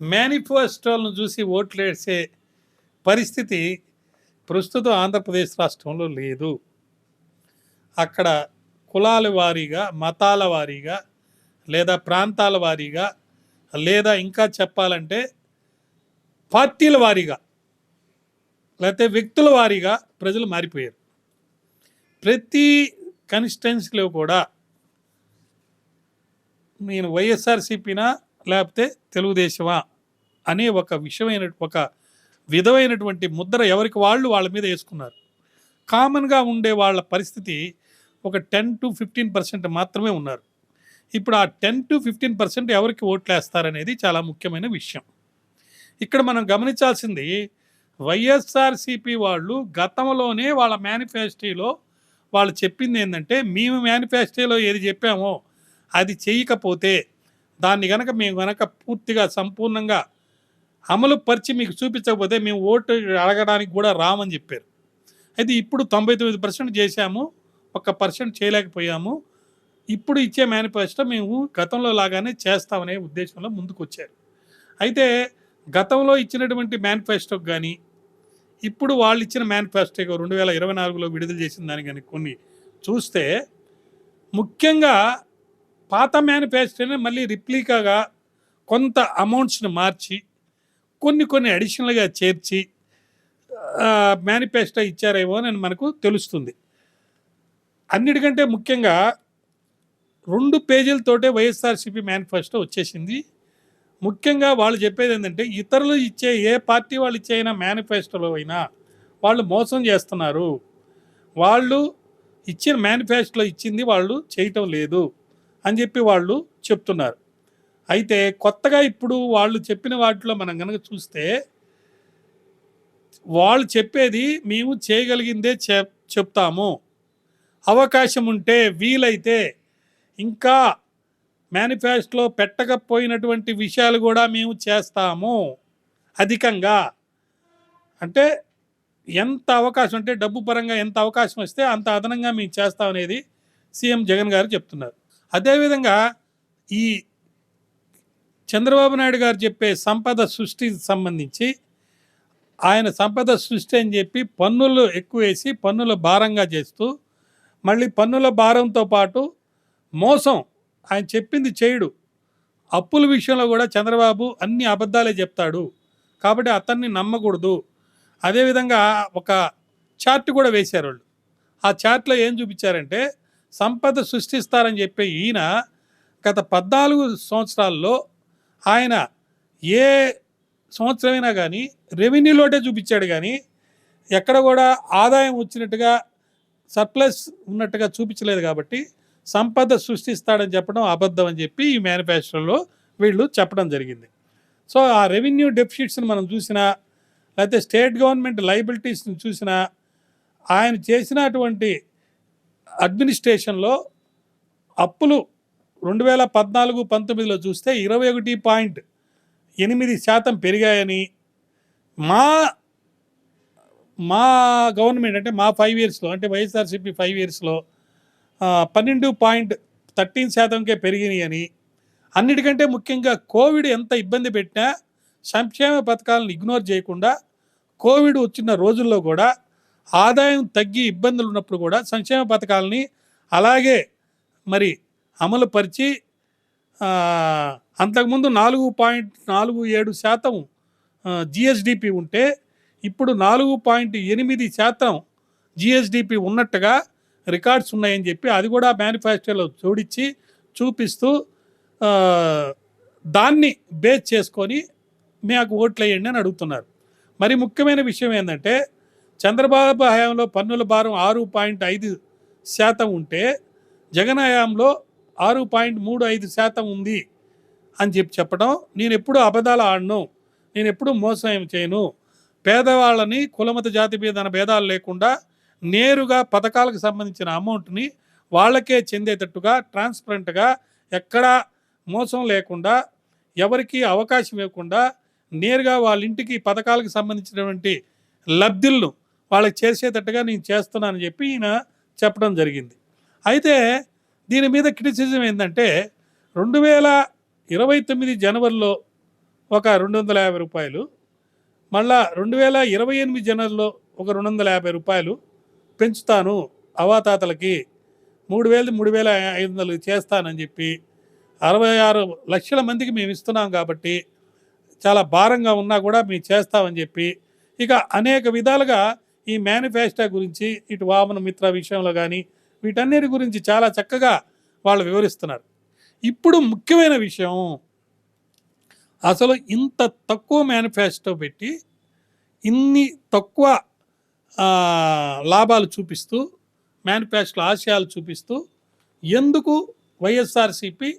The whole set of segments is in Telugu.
మేనిఫెస్టోలను చూసి ఓట్లేసే పరిస్థితి ప్రస్తుతం ఆంధ్రప్రదేశ్ రాష్ట్రంలో లేదు. అక్కడ కులాల వారీగా మతాల వారీగా లేదా ప్రాంతాల వారీగా లేదా ఇంకా చెప్పాలంటే పార్టీల వారీగా లేకపోతే వ్యక్తుల వారీగా ప్రజలు మారిపోయారు. ప్రతి కన్స్టిట్యున్సీలో కూడా నేను వైఎస్ఆర్సీపీనా లేకపోతే తెలుగుదేశమా? అనే ఒక విషయమైన ఒక విధమైనటువంటి ముద్ర ఎవరికి వాళ్ళు వాళ్ళ మీద వేసుకున్నారు. కామన్గా ఉండే వాళ్ళ పరిస్థితి ఒక టెన్ టు ఫిఫ్టీన్ పర్సెంట్ మాత్రమే ఉన్నారు. ఇప్పుడు ఆ టెన్ టు ఫిఫ్టీన్ పర్సెంట్ ఎవరికి ఓట్లు వేస్తారనేది చాలా ముఖ్యమైన విషయం. ఇక్కడ మనం గమనించాల్సింది వైఎస్ఆర్సిపి వాళ్ళు గతంలోనే వాళ్ళ మేనిఫెస్టోలో వాళ్ళు చెప్పింది ఏంటంటే మేము మేనిఫెస్టోలో ఏది చెప్పామో అది చేయకపోతే దాన్ని గనక మేము గనక పూర్తిగా సంపూర్ణంగా అమలు పరిచి మీకు చూపించకపోతే మేము ఓటు అడగడానికి కూడా రామని చెప్పారు. అయితే ఇప్పుడు తొంభై తొమ్మిది పర్సెంట్ చేశాము ఒక్క పర్సెంట్ చేయలేకపోయాము. ఇప్పుడు ఇచ్చే మేనిఫెస్టో మేము గతంలో లాగానే చేస్తామనే ఉద్దేశంలో ముందుకు వచ్చారు అయితే గతంలో ఇచ్చినటువంటి మేనిఫెస్టోకి కానీ ఇప్పుడు వాళ్ళు ఇచ్చిన మేనిఫెస్టో రెండు వేల ఇరవై నాలుగులో విడుదల చేసిన దాని కానీ కొన్ని చూస్తే ముఖ్యంగా పాత మేనిఫెస్టోనే మళ్ళీ రిప్లికాగా కొంత అమౌంట్స్ని మార్చి కొన్ని కొన్ని అడిషనల్గా చేర్చి మేనిఫెస్టో ఇచ్చారేమో అని మనకు తెలుస్తుంది. అన్నిటికంటే ముఖ్యంగా రెండు పేజీలతోటే వైఎస్ఆర్సీపీ మేనిఫెస్టో వచ్చేసింది. ముఖ్యంగా వాళ్ళు చెప్పేది ఏంటంటే ఇతరులు ఇచ్చే ఏ పార్టీ వాళ్ళు ఇచ్చే అయినా మేనిఫెస్టోలో అయినా వాళ్ళు మోసం చేస్తున్నారు. వాళ్ళు ఇచ్చిన మేనిఫెస్టోలో ఇచ్చింది వాళ్ళు చేయటం లేదు అని చెప్పి వాళ్ళు చెప్తున్నారు. అయితే కొత్తగా ఇప్పుడు వాళ్ళు చెప్పిన వాటిలో మనం కనుక చూస్తే వాళ్ళు చెప్పేది మేము చేయగలిగిందే చెప్ చెప్తాము. అవకాశం ఉంటే వీలైతే ఇంకా మేనిఫెస్టోలో పెట్టకపోయినటువంటి విషయాలు కూడా మేము చేస్తాము. అధికంగా. అంటే ఎంత అవకాశం అంటే డబ్బు పరంగా ఎంత అవకాశం వస్తే అంత అదనంగా మేము చేస్తాం అనేది సీఎం జగన్ గారు చెప్తున్నారు. అదేవిధంగా ఈ చంద్రబాబు నాయుడు గారు చెప్పే సంపద సృష్టికి సంబంధించి ఆయన సంపద సృష్టి అని చెప్పి పన్నులు ఎక్కువ వేసి పన్నుల భారంగా చేస్తూ మళ్ళీ పన్నుల భారంతో పాటు మోసం ఆయన చెప్పింది చేయడు. అప్పుల విషయంలో కూడా చంద్రబాబు అన్ని అబద్ధాలే చెప్తాడు. కాబట్టి అతన్ని నమ్మకూడదు. అదేవిధంగా ఒక చార్ట్ కూడా వేశారు వాళ్ళు. ఆ చార్ట్లో ఏం చూపించారంటే సంపద సృష్టిస్తారని చెప్పే ఈయన గత పద్నాలుగు సంవత్సరాల్లో ఆయన ఏ సంవత్సరమైనా కానీ రెవెన్యూలోటే చూపించాడు కానీ ఎక్కడ కూడా ఆదాయం వచ్చినట్టుగా సర్ప్లస్ ఉన్నట్టుగా చూపించలేదు కాబట్టి సంపద సృష్టిస్తాడని చెప్పడం అబద్ధం అని చెప్పి ఈ మేనిఫెస్టోలో వీళ్ళు చెప్పడం జరిగింది. సో ఆ రెవెన్యూ డెఫిషిట్స్ని మనం చూసినా లేకపోతే స్టేట్ గవర్నమెంట్ లైబిలిటీస్ని చూసినా ఆయన చేసినటువంటి అడ్మినిస్ట్రేషన్లో అప్పులు రెండు వేల పద్నాలుగు పంతొమ్మిదిలో చూస్తే ఇరవై ఒకటి పాయింట్ ఎనిమిది శాతం పెరిగాయని మా మా గవర్నమెంట్ అంటే మా ఫైవ్ ఇయర్స్లో అంటే వైఎస్ఆర్సీపీ ఫైవ్ ఇయర్స్లో పన్నెండు పాయింట్ థర్టీన్ శాతంకే పెరిగినాయని అన్నిటికంటే ముఖ్యంగా కోవిడ్ ఎంత ఇబ్బంది పెట్టినా సంక్షేమ పథకాలను ఇగ్నోర్ చేయకుండా కోవిడ్ వచ్చిన రోజుల్లో కూడా ఆదాయం తగ్గి ఇబ్బందులు ఉన్నప్పుడు కూడా సంక్షేమ పథకాలని అలాగే మరి అమలుపరిచి అంతకుముందు నాలుగు పాయింట్ నాలుగు ఏడు శాతం జిఎస్డిపి ఉంటే ఇప్పుడు నాలుగు పాయింట్ ఎనిమిది శాతం జిఎస్డిపి ఉన్నట్టుగా రికార్డ్స్ ఉన్నాయని చెప్పి అది కూడా మేనిఫెస్టోలో జోడించి చూపిస్తూ దాన్ని బేస్ చేసుకొని మాకు ఓట్లు వేయండి అని అడుగుతున్నారు. మరి ముఖ్యమైన విషయం ఏంటంటే చంద్రబాబు హయాంలో పన్నుల భారం ఆరు పాయింట్ ఐదు శాతం ఉంటే జగన్ హయాంలో ఆరు పాయింట్ మూడు ఐదు శాతం ఉంది అని చెప్పి చెప్పడం నేను ఎప్పుడు అబద్ధాలు ఆడను నేను ఎప్పుడు మోసం చేయను. పేదవాళ్ళని కులమత జాతి భేదన భేదాలు లేకుండా నేరుగా పథకాలకు సంబంధించిన అమౌంట్ని వాళ్ళకే చెందేటట్టుగా ట్రాన్స్పరెంట్గా ఎక్కడా మోసం లేకుండా ఎవరికి అవకాశం ఇవ్వకుండా నేరుగా వాళ్ళ ఇంటికి పథకాలకు సంబంధించినటువంటి లబ్ధులను వాళ్ళకి చేసేటట్టుగా నేను చేస్తున్నానని చెప్పి ఈయన చెప్పడం జరిగింది. అయితే దీని మీద క్రిటిసిజం ఏంటంటే రెండు వేల ఇరవై తొమ్మిది జనవరిలో ఒక రెండు వందల యాభై రూపాయలు మళ్ళా రెండు వేల ఇరవై ఎనిమిది జనవరిలో ఒక రెండు వందల యాభై రూపాయలు పెంచుతాను అవాతాతలకి మూడు వేలు మూడు వేల ఐదు వందలు చేస్తానని చెప్పి అరవై ఆరు లక్షల మందికి మేము ఇస్తున్నాం కాబట్టి చాలా భారంగా ఉన్నా కూడా మేము చేస్తామని చెప్పి ఇక అనేక విధాలుగా ఈ మేనిఫెస్టో గురించి ఇటు వామన మిత్ర విషయంలో కానీ వీటన్నిటి గురించి చాలా చక్కగా వాళ్ళు వివరిస్తున్నారు. ఇప్పుడు ముఖ్యమైన విషయం అసలు ఇంత తక్కువ మేనిఫెస్టో పెట్టి ఇన్ని తక్కువ లాభాలు చూపిస్తూ మేనిఫెస్టో ఆశయాలు చూపిస్తూ ఎందుకు వైఎస్ఆర్సిపి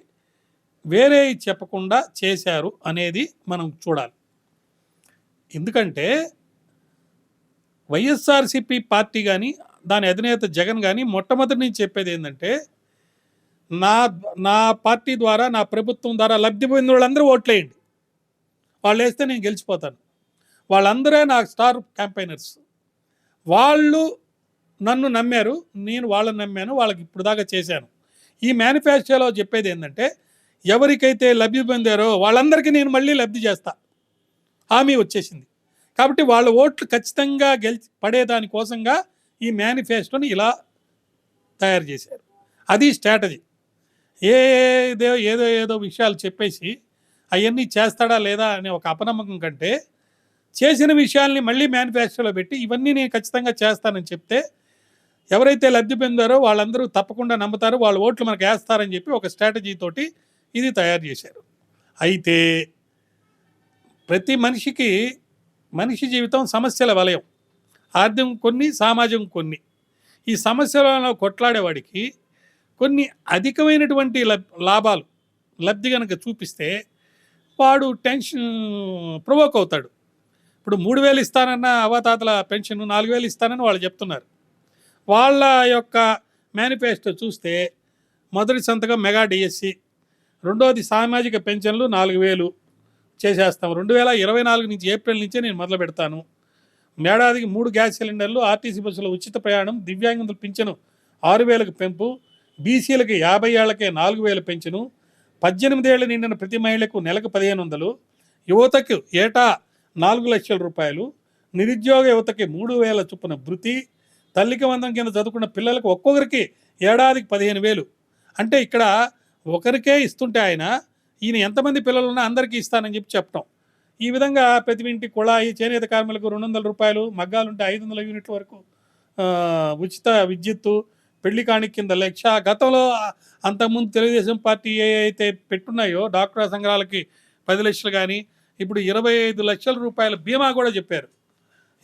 వేరే చెప్పకుండా చేశారు అనేది మనం చూడాలి. ఎందుకంటే వైఎస్ఆర్సిపి పార్టీ కానీ దాని అధినేత జగన్ కానీ మొట్టమొదటి నుంచి చెప్పేది ఏంటంటే నా నా పార్టీ ద్వారా నా ప్రభుత్వం ద్వారా లబ్ధి పొందిన వాళ్ళందరూ ఓట్లేయండి. వాళ్ళు వేస్తే నేను గెలిచిపోతాను. వాళ్ళందరే నా స్టార్ క్యాంపైనర్స్ వాళ్ళు నన్ను నమ్మారు నేను వాళ్ళని నమ్మాను వాళ్ళకి ఇప్పుడు దాకా చేశాను. ఈ మేనిఫెస్టోలో చెప్పేది ఏంటంటే ఎవరికైతే లబ్ధి పొందారో వాళ్ళందరికీ నేను మళ్ళీ లబ్ధి చేస్తా. హామీ వచ్చేసింది. కాబట్టి వాళ్ళ ఓట్లు ఖచ్చితంగా గెలిచి పడేదానికోసంగా ఈ మేనిఫెస్టోని ఇలా తయారు చేశారు. అది స్ట్రాటజీ. ఏదో ఏదో ఏదో విషయాలు చెప్పేసి అవన్నీ చేస్తాడా లేదా అనే ఒక అపనమ్మకం కంటే చేసిన విషయాల్ని మళ్ళీ మేనిఫెస్టోలో పెట్టి ఇవన్నీ నేను ఖచ్చితంగా చేస్తానని చెప్తే ఎవరైతే లబ్ధి పొందారో వాళ్ళందరూ తప్పకుండా నమ్ముతారు వాళ్ళ ఓట్లు మనకు వేస్తారని చెప్పి ఒక స్ట్రాటజీ తోటి ఇది తయారు చేశారు. అయితే ప్రతి మనిషికి మనిషి జీవితం సమస్యల వలయం. ఆర్థికం కొన్ని సమాజం కొన్ని. ఈ సమస్యలలో కొట్లాడేవాడికి కొన్ని అధికమైనటువంటి లబ్ లాభాలు లబ్ధి కనుక చూపిస్తే వాడు టెన్షన్ ప్రొవోక్ అవుతాడు. ఇప్పుడు మూడు వేలు ఇస్తానన్న అవతాతల పెన్షన్ నాలుగు వేలు ఇస్తానని వాళ్ళు చెప్తున్నారు. వాళ్ళ యొక్క మేనిఫెస్టో చూస్తే మొదటి సంతకం మెగా డిఎస్సి రెండోది సామాజిక పెన్షన్లు నాలుగు వేలు చేసేస్తాం. రెండు వేల ఇరవై నాలుగు నుంచి ఏప్రిల్ నుంచే నేను మొదలు పెడతాను ఏడాదికి మూడు గ్యాస్ సిలిండర్లు ఆర్టీసీ బస్సులో ఉచిత ప్రయాణం దివ్యాంగుల పింఛను ఆరు వేలకు పెంపు బీసీలకు యాభై ఏళ్ళకే నాలుగు వేలు పెంచును పద్దెనిమిదేళ్ళు నిండిన ప్రతి మహిళకు నెలకు పదిహేను వందలు యువతకు ఏటా నాలుగు లక్షల రూపాయలు నిరుద్యోగ యువతకి మూడు వేల చొప్పున భృతి తల్లికి వందం కింద చదువుకున్న పిల్లలకు ఒక్కొక్కరికి ఏడాదికి పదిహేను వేలు. అంటే ఇక్కడ ఒకరికే ఇస్తుంటే ఆయన ఈయన ఎంతమంది పిల్లలు ఉన్నా అందరికీ ఇస్తానని చెప్పి చెప్పటం. ఈ విధంగా ప్రతి ఇంటి కుళాయి చేనేత కార్మికులకు రెండు వందల రూపాయలు మగ్గాలుంటే ఐదు వందల యూనిట్ల వరకు ఉచిత విద్యుత్తు పెళ్ళి కాణి కింద లక్ష. గతంలో అంతకుముందు తెలుగుదేశం పార్టీ ఏ అయితే పెట్టున్నాయో డాక్టర్ సంఘాలకి పది లక్షలు కానీ ఇప్పుడు ఇరవై ఐదు లక్షల రూపాయల బీమా కూడా చెప్పారు.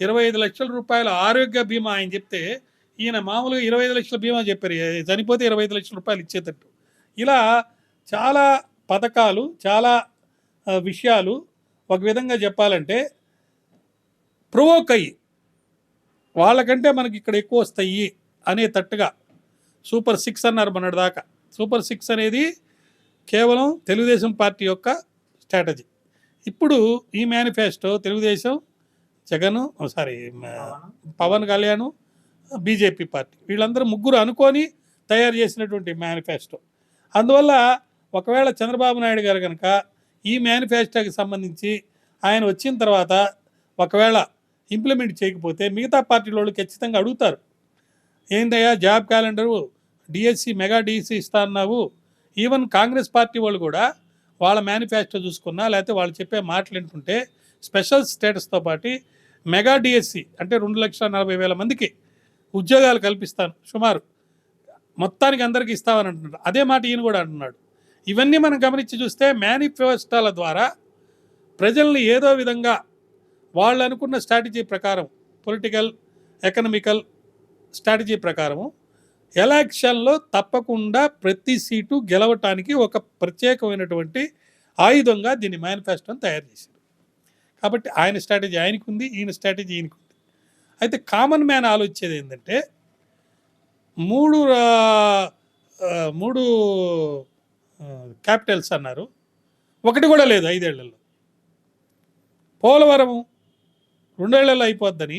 ఇరవై ఐదు లక్షల రూపాయల ఆరోగ్య బీమా ఆయన చెప్తే ఈయన మామూలుగా ఇరవై ఐదు లక్షల బీమా చెప్పారు. చనిపోతే ఇరవై ఐదు లక్షల రూపాయలు ఇచ్చేటట్టు. ఇలా చాలా పథకాలు చాలా విషయాలు ఒక విధంగా చెప్పాలంటే ప్రొవోక్ అయ్యి వాళ్ళకంటే మనకి ఇక్కడ ఎక్కువ వస్తాయి అనే తట్టుగా సూపర్ సిక్స్ అన్నారు మొన్నటి దాకా. సూపర్ సిక్స్ అనేది కేవలం తెలుగుదేశం పార్టీ యొక్క స్ట్రాటజీ. ఇప్పుడు ఈ manifesto Telugu Desam Jagan sorry Pawan Kalyan BJP party. వీళ్ళందరూ ముగ్గురు అనుకొని తయారు చేసినటువంటి మేనిఫెస్టో. అందువల్ల ఒకవేళ చంద్రబాబు నాయుడు గారు కనుక ఈ మేనిఫెస్టోకి సంబంధించి ఆయన వచ్చిన తర్వాత ఒకవేళ ఇంప్లిమెంట్ చేయకపోతే మిగతా పార్టీల వాళ్ళు ఖచ్చితంగా అడుగుతారు. ఏంటయ్యా job calendar DSC mega DSC ఇస్తా అన్నావు. ఈవెన్ కాంగ్రెస్ పార్టీ వాళ్ళు కూడా వాళ్ళ మేనిఫెస్టో చూసుకున్నా లేకపోతే వాళ్ళు చెప్పే మాటలు ఏంటుంటే స్పెషల్ స్టేటస్తో పాటు మెగా డిఎస్సి అంటే రెండు లక్షల నలభై వేల మందికి ఉద్యోగాలు కల్పిస్తాను సుమారు. మొత్తానికి అందరికీ ఇస్తామని అంటున్నాడు. అదే మాట ఈయన కూడా అంటున్నాడు. ఇవన్నీ మనం గమనించి చూస్తే మేనిఫెస్టోల ద్వారా ప్రజల్ని ఏదో విధంగా వాళ్ళు అనుకున్న స్ట్రాటజీ ప్రకారం పొలిటికల్ ఎకనమికల్ స్ట్రాటజీ ప్రకారము ఎలక్షన్లో తప్పకుండా ప్రతి సీటు గెలవటానికి ఒక ప్రత్యేకమైనటువంటి ఆయుధంగా దీన్ని మేనిఫెస్టోని తయారు చేశారు. కాబట్టి ఆయన స్ట్రాటజీ ఆయనకు ఉంది ఈయన స్ట్రాటజీ ఈయనకు ఉంది అయితే కామన్ మ్యాన్ ఆలోచించేది ఏంటంటే మూడు మూడు క్యాపిటల్స్ అన్నారు. ఒకటి కూడా లేదు ఐదేళ్ళలో. పోలవరం రెండేళ్ళలో అయిపోద్దని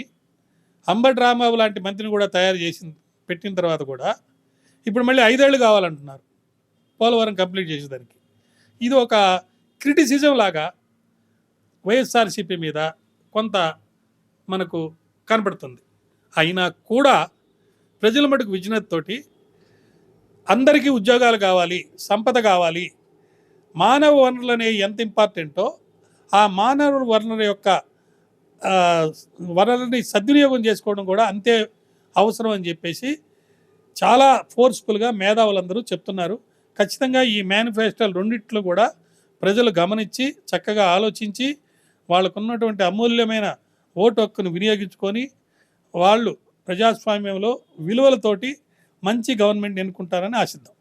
అంబటి రామబాబు లాంటి మంత్రిని కూడా తయారు చేసిన పెట్టిన తర్వాత కూడా ఇప్పుడు మళ్ళీ ఐదేళ్ళు కావాలంటున్నారు పోలవరం కంప్లీట్ చేసేదానికి. ఇది ఒక క్రిటిసిజం లాగా వైఎస్ఆర్సీపీ మీద కొంత మనకు కనబడుతుంది అయినా కూడా ప్రజల మటుకు విజ్ఞతతోటి అందరికీ ఉద్యోగాలు కావాలి సంపద కావాలి. మానవ వనరులు అనేవి ఎంత ఇంపార్టెంటో ఆ మానవ వనరుల యొక్క వనరుని సద్వినియోగం చేసుకోవడం కూడా అంతే అవసరం అని చెప్పేసి చాలా ఫోర్స్ఫుల్గా మేధావులందరూ చెప్తున్నారు. ఖచ్చితంగా ఈ మేనిఫెస్టోలు రెండిట్లో కూడా ప్రజలు గమనించి చక్కగా ఆలోచించి వాళ్ళకున్నటువంటి అమూల్యమైన ఓటు హక్కును వినియోగించుకొని వాళ్ళు ప్రజాస్వామ్యంలో విలువలతోటి మంచి గవర్నమెంట్ ఎన్నుకుంటారని ఆశిద్దాం.